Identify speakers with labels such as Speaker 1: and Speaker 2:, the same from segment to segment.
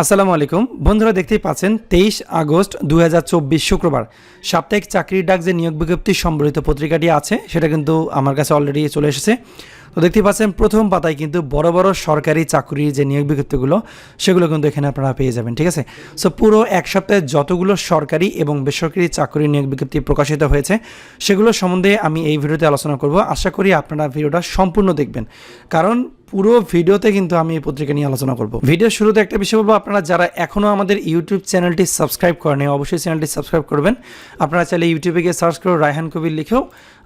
Speaker 1: আসসালামু আলাইকুম। বন্ধুরা দেখতেই পাচ্ছেন, তেইশ আগস্ট দু হাজার চব্বিশ শুক্রবার। সাপ্তাহিক চাকরির ডাক যে নিয়োগ বিজ্ঞপ্তি সম্বলিত পত্রিকাটি আছে, সেটা কিন্তু আমার কাছে অলরেডি চলে এসেছে। তো দেখতেই পাচ্ছেন, প্রথম পাতায় কিন্তু বড় বড় সরকারি চাকরির যে নিয়োগ বিজ্ঞপ্তিগুলো, সেগুলো কিন্তু এখানে আপনারা পেয়ে যাবেন, ঠিক আছে? সো পুরো এক সপ্তাহে যতগুলো সরকারি এবং বেসরকারি চাকরির নিয়োগ বিজ্ঞপ্তি প্রকাশিত হয়েছে, সেগুলো সম্বন্ধে আমি এই ভিডিওতে আলোচনা করব। আশা করি আপনারা ভিডিওটা সম্পূর্ণ দেখবেন। কারণ পুরো ভিডিওতে কিন্তু আমি এই পত্রিকা নিয়ে আলোচনা করব। ভিডিওর শুরুতে একটা বিষয় বলব, আপনারা যারা এখনও আমাদের ইউটিউব চ্যানেলটি সাবস্ক্রাইব করেনি অবশ্যই চ্যানেলটি সাবস্ক্রাইব করবেন। আপনারা চাইলে ইউটিউবে গিয়ে সার্চ করে রায়হান কবির লিখেও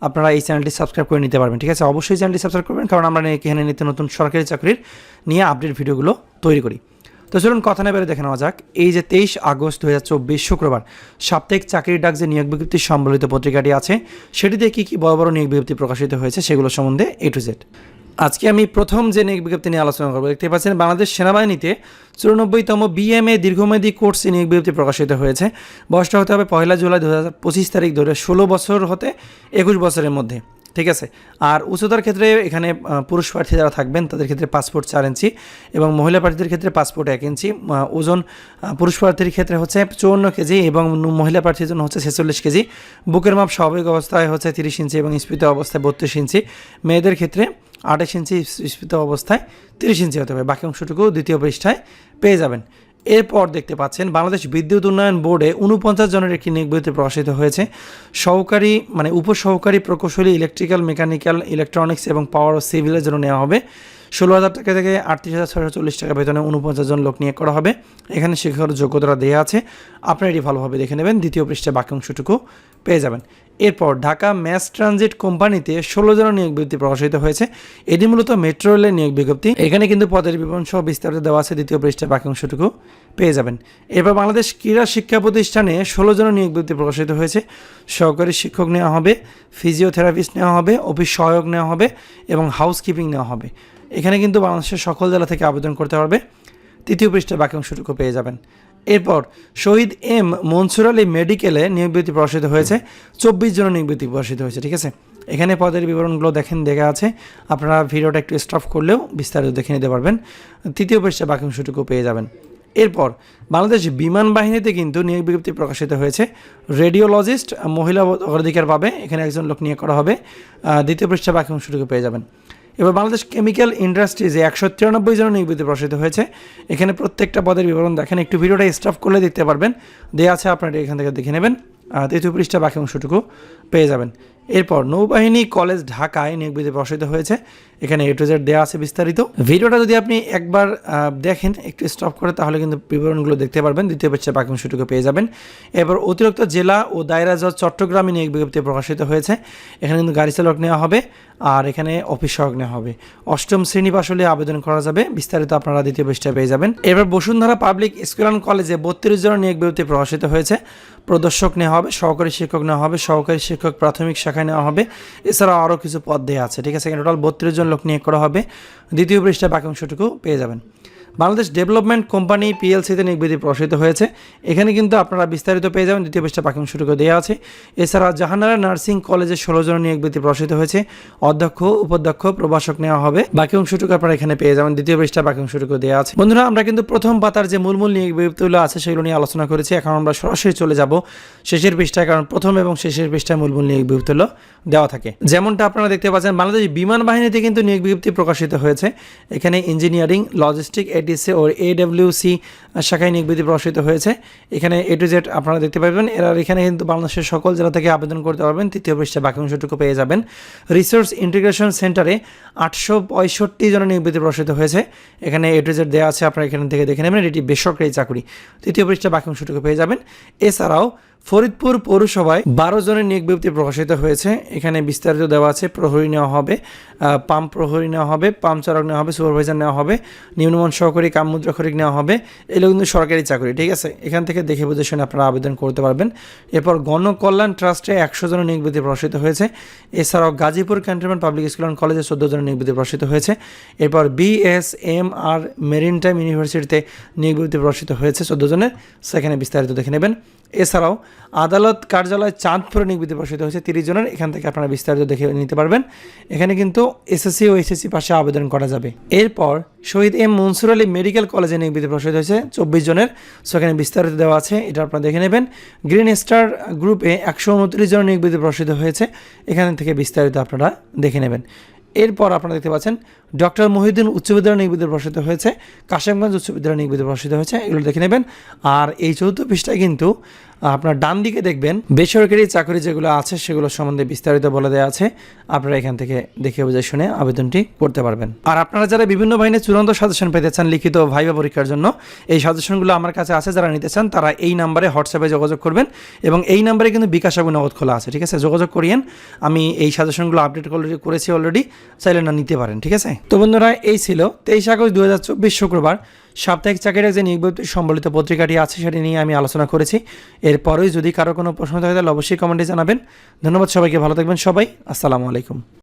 Speaker 1: আপনারা এই চ্যানেলটি সাবস্ক্রাইব করে নিতে পারবেন, ঠিক আছে? অবশ্যই চ্যানেলটি সাবস্ক্রাইব করবেন, কারণ আমরা এখানে নিত্য নতুন সরকারি চাকরির নিয়ে আপডেট ভিডিওগুলো তৈরি করি। তো চলুন কথা না বেড়ে দেখে নেওয়া যাক। এই যে তেইশ আগস্ট দু হাজার চব্বিশ শুক্রবার, সাপ্তাহিক চাকরির ডাক যে নিয়োগ বিজ্ঞপ্তি সম্বলিত পত্রিকাটি আছে, সেটিতে কী কী বড় বড় নিয়োগ বিজ্ঞপ্তি প্রকাশিত হয়েছে সেগুলো সম্বন্ধে এ টু জেড আজকে আমি প্রথম যে নিয়োগ বিজ্ঞপ্তি নিয়ে আলোচনা করব দেখতে পাচ্ছেন বাংলাদেশ সেনাবাহিনীতে চুরানব্বইতম বিএমএ দীর্ঘমেয়াদী কোর্স নিয়োগ বিজ্ঞপ্তি প্রকাশিত হয়েছে। বয়সটা হতে হবে পয়লা জুলাই দু হাজার পঁচিশ তারিখ ধরে ষোলো বছর হতে একুশ বছরের মধ্যে, ঠিক আছে? আর উচ্চতার ক্ষেত্রে এখানে পুরুষ প্রার্থী যারা থাকবেন তাদের ক্ষেত্রে পাসপোর্ট চার ইঞ্চি এবং মহিলা প্রার্থীদের ক্ষেত্রে পাসপোর্ট এক ইঞ্চি। ওজন পুরুষ প্রার্থীর ক্ষেত্রে হচ্ছে চুয়ান্ন কেজি এবং মহিলা প্রার্থীর জন্য হচ্ছে ছেচল্লিশ কেজি। বুকের মাপ স্বাভাবিক অবস্থায় হচ্ছে তিরিশ ইঞ্চি এবং স্ফীত অবস্থায় বত্রিশ ইঞ্চি। মেয়েদের ক্ষেত্রে আঠাশ ইঞ্চি স্ফীত অবস্থায় তিরিশ ইঞ্চি হতে হবে বাকি অংশটুকু দ্বিতীয় পৃষ্ঠায় পেয়ে যাবেন। এরপর দেখতে পাচ্ছেন বাংলাদেশ বিদ্যুৎ উন্নয়ন বোর্ডে উনপঞ্চাশ জনের একটি নিয়োগ প্রকাশিত হয়েছে। সহকারী মানে উপসহকারী প্রকৌশলী, ইলেকট্রিক্যাল, মেকানিক্যাল, ইলেকট্রনিক্স এবং পাওয়ার ও সিভিলের জন্য নেওয়া হবে। ষোলো হাজার টাকা থেকে আটত্রিশ হাজার ছশো চল্লিশ টাকা বেতনে উনপঞ্চাশ জন লোক নিয়োগ করা হবে। এখানে শিক্ষাগত যোগ্যতা দেওয়া আছে। আপনারা এটি ভালোভাবে দেখে নেবেন। দ্বিতীয় পৃষ্ঠে বাকি অংশটুকু পেয়ে যাবেন। এরপর ঢাকা ম্যাস ট্রানজিট কোম্পানিতে ষোলো জনের নিয়োগ বিজ্ঞপ্তি প্রকাশিত হয়েছে। এটি মূলত মেট্রো রেলের নিয়োগ বিজ্ঞপ্তি। এখানে কিন্তু পদের বিবরণ সহ বিস্তারিত দেওয়া আছে। দ্বিতীয় পৃষ্ঠে বাকি অংশটুকু পেয়ে যাবেন। এরপর বাংলাদেশ ক্রীড়া শিক্ষা প্রতিষ্ঠানে ষোলো জনের নিয়োগ বিজ্ঞপ্তি প্রকাশিত হয়েছে। সহকারী শিক্ষক নেওয়া হবে ফিজিওথেরাপিস্ট নেওয়া হবে অফিস সহায়ক নেওয়া হবে এবং হাউসকিপিং নেওয়া হবে। এখানে কিন্তু বাংলাদেশের সকল জেলা থেকে আবেদন করতে পারবে। তৃতীয় পৃষ্ঠে বাকি অংশটুকু পেয়ে যাবেন। এরপর শহীদ এম মনসুর আলী মেডিকেলে নিয়োগ বিজ্ঞপ্তি প্রকাশিত হয়েছে। চব্বিশ জনের নিয়োগ প্রকাশিত হয়েছে, ঠিক আছে? এখানে পদের বিবরণগুলো দেখেন, দেখা আছে। আপনারা ভিডিওটা একটু স্টপ করলেও বিস্তারিত দেখে নিতে পারবেন। তৃতীয় পৃষ্ঠে বাকি অংশটুকু পেয়ে যাবেন। এরপর বাংলাদেশ বিমান বাহিনীতে কিন্তু নিয়োগ বিজ্ঞপ্তি প্রকাশিত হয়েছে। রেডিওলজিস্ট মহিলা অগ্রাধিকার পাবে, এখানে একজন লোক নিয়োগ করা হবে। দ্বিতীয় পৃষ্ঠা বাকি অংশটুকু পেয়ে যাবেন। এবার বাংলাদেশ কেমিক্যাল ইন্ডাস্ট্রিজে একশো তিরানব্বই জন নিয়োগ প্রসারিত হয়েছে। এখানে প্রত্যেকটা পদের বিবরণ দেখেন, একটু ভিডিওটা স্টাফ করলে দেখতে পারবেন। দেয়া আছে, আপনারা এখান থেকে দেখে নেবেন। তৃতীয় পৃষ্ঠা বাকি অংশটুকু পেয়ে যাবেন। এরপর নৌবাহিনী কলেজ ঢাকায় নিয়োগ বিধি প্রসারিত হয়েছে। এখানে এ টু জেড দেওয়া আছে বিস্তারিত। ভিডিওটা যদি আপনি একবার দেখেন, একটু স্টপ করে, তাহলে কিন্তু বিবরণগুলো দেখতে পারবেন। দ্বিতীয় পৃষ্ঠা বাকি অংশটুকু পেয়ে যাবেন। এরপর অতিরিক্ত জেলা ও দায়রা জজ চট্টগ্রামে নিয়োগ বিজ্ঞপ্তি প্রকাশিত হয়েছে। এখানে কিন্তু গাড়ি চালক নেওয়া হবে আর এখানে অফিস সহায়ক নেওয়া হবে। অষ্টম শ্রেণি পাশ হলে আবেদন করা যাবে। বিস্তারিত আপনারা দ্বিতীয় পৃষ্ঠায় পেয়ে যাবেন। এবার বসুন্ধরা পাবলিক স্কুল অ্যান্ড কলেজে বত্রিশ জন নিয়োগ বিজ্ঞপ্তি প্রকাশিত হয়েছে। প্রদর্শক নেওয়া হবে, সহকারী শিক্ষক নেওয়া হবে, সহকারী শিক্ষক প্রাথমিক শাখায় নেওয়া হবে। এছাড়াও আরও কিছু পদ দেওয়া আছে। ঠিক আছে টোটাল বত্রিশ জন লোক নিয়ে করা হবে। দ্বিতীয় পৃষ্ঠায় বাকি অংশটুকু পেয়ে যাবেন। বাংলাদেশ ডেভেলপমেন্ট কোম্পানি পিএলসিতে বিধি প্রকাশিত হয়েছে। এখানে কিন্তু আপনারা বিস্তারিত পেয়ে যাবেন, দ্বিতীয় পৃষ্ঠা বাকি অংশটুকু দেওয়া আছে। এছাড়া জাহানারা নার্সিং কলেজে ষোলো জন নিয়োগ বিধি প্রকাশিত হয়েছে। অধ্যক্ষ, উপাধ্যক্ষ, প্রভাষক নেওয়া হবে। বাকি অংশটুকু আপনারা এখানে পেয়ে যাবেন, দ্বিতীয় পৃষ্ঠা বাকি অংশটুকু দেওয়া আছে। বন্ধুরা, আমরা কিন্তু প্রথম পাতার যে মূল মূল নিয়োগ বিজ্ঞপ্তিগুলো আছে, সেগুলো নিয়ে আলোচনা করেছি। এখন আমরা সরাসরি চলে যাব শেষের পৃষ্ঠায়, কারণ প্রথম এবং শেষের পৃষ্ঠায় মূল মূল নিয়োগ বিজ্ঞপ্তিগুলো দেওয়া থাকে। যেমনটা আপনারা দেখতে পাচ্ছেন, বাংলাদেশ বিমান বাহিনীতে কিন্তু নিয়োগ বিজ্ঞপ্তি প্রকাশিত হয়েছে। এখানে ইঞ্জিনিয়ারিং, লজিস্টিক এডিসি ও এডব্লিউসি শাখায় নিয়োগ বিজ্ঞপ্তি প্রকাশিত হয়েছে। এখানে এ টু জেড আপনারা দেখতে পাবেন। এরা এখানে কিন্তু বাংলাদেশের সকল জেলা থেকে আবেদন করতে পারবেন। তৃতীয় পৃষ্ঠায় বাকি অংশটুকু পেয়ে যাবেন। রিসোর্স ইন্টিগ্রেশন সেন্টারে আটশো পঁয়ষট্টি জনের নিয়োগ বিজ্ঞপ্তি প্রকাশিত হয়েছে। এখানে এ টু জেড দেওয়া আছে, আপনারা এখান থেকে দেখে নেবেন। এটি বেসরকারি চাকরি। তৃতীয় পৃষ্ঠায় বাকি অংশটুকু পেয়ে যাবেন। এছাড়াও ফরিদপুর পৌরসভায় বারো জনের নিয়োগ বিজ্ঞপ্তি প্রকাশিত হয়েছে। এখানে বিস্তারিত দেওয়া আছে, প্রহরী নেওয়া হবে পাম্প প্রহরী নেওয়া হবে পাম্প চালক নেওয়া হবে, সুপারভাইজার নেওয়া হবে, নিম্নমান সহকারী কাম মুদ্রা খরিক নেওয়া হবে এগুলো কিন্তু সরকারি চাকরি, ঠিক আছে? এখান থেকে দেখে বুঝে শুনে আপনারা আবেদন করতে পারবেন। এরপর গণকল্যাণ ট্রাস্টে একশো জনের নিয়োগ বিজ্ঞপ্তি প্রকাশিত হয়েছে। এছাড়াও Gazipur cantonment public school and কলেজে চোদ্দ জনের নিয়োগ বিজ্ঞপ্তি প্রকাশিত হয়েছে। এরপর BS M R maritime ইউনিভার্সিটিতে নিয়োগ বিজ্ঞপ্তি প্রকাশিত হয়েছে চোদ্দ জনের। সেখানে বিস্তারিত দেখে নেবেন। এছাড়াও আদালত কার্যালয় চাঁদপুরে নিয়োগ বিজ্ঞপ্তি প্রকাশিত হয়েছে। তিরিশ জনের, এখান থেকে আপনারা বিস্তারিত দেখে নিতে পারবেন। এখানে কিন্তু এসএসসি ও এসএসসি পাশে আবেদন করা যাবে। এরপর শহীদ এম মনসুর আলী মেডিকেল কলেজে নিয়োগ বিজ্ঞপ্তি প্রকাশিত হয়েছে চব্বিশ জনের। সো এখানে বিস্তারিত দেওয়া আছে, এটা আপনারা দেখে নেবেন। গ্রিন স্টার গ্রুপে একশো উনত্রিশ জনের নিয়োগ বিজ্ঞপ্তি প্রকাশিত হয়েছে। এখান থেকে বিস্তারিত আপনারা দেখে নেবেন। এরপর আপনারা দেখতে পাচ্ছেন, ডক্টর মহিউদ্দিন উচ্চ বিদ্যালয় নিয়োগ প্রকাশিত হয়েছে, কাশেমগঞ্জ উচ্চ বিদ্যালয় নিয়োগ প্রকাশিত হয়েছে, এগুলো দেখে নেবেন। আর এই চতুর্থ পৃষ্ঠায় কিন্তু আপনার ডান দিকে দেখবেন, বেসরকারি চাকরি যেগুলো আছে সেগুলো সম্বন্ধে বিস্তারিত বলে দেওয়া আছে। আপনারা এখান থেকে দেখে বুঝে শুনে আবেদনটি করতে পারবেন। আর আপনারা যারা বিভিন্ন বাহিনীর চূড়ান্ত সাজেশন পেতে চান লিখিত ভাইবা পরীক্ষার জন্য, এই সাজেশনগুলো আমার কাছে আছে, যারা নিতে চান তারা এই নাম্বারে হোয়াটসঅ্যাপে যোগাযোগ করবেন এবং এই নাম্বারে কিন্তু বিকাশ এবং নগদ খোলা আছে, ঠিক আছে? যোগাযোগ করিয়েন। আমি এই সাজেশনগুলো আপডেট করেছি অলরেডি চাইলে না নিতে পারেন, ঠিক আছে? তো বন্ধুরা, এই ছিল তেইশ আগস্ট দুহাজার চব্বিশ শুক্রবার। সাপ্তাহিক চাকরির যে নিয়োগ সম্বলিত পত্রিকাটি আছে সেটি নিয়ে আমি আলোচনা করেছি। এরপরেই যদি কারও কোনো প্রশ্ন থাকে তাহলে অবশ্যই কমেন্টে জানাবেন। ধন্যবাদ সবাইকে, ভালো থাকবেন সবাই। আসসালামু আলাইকুম।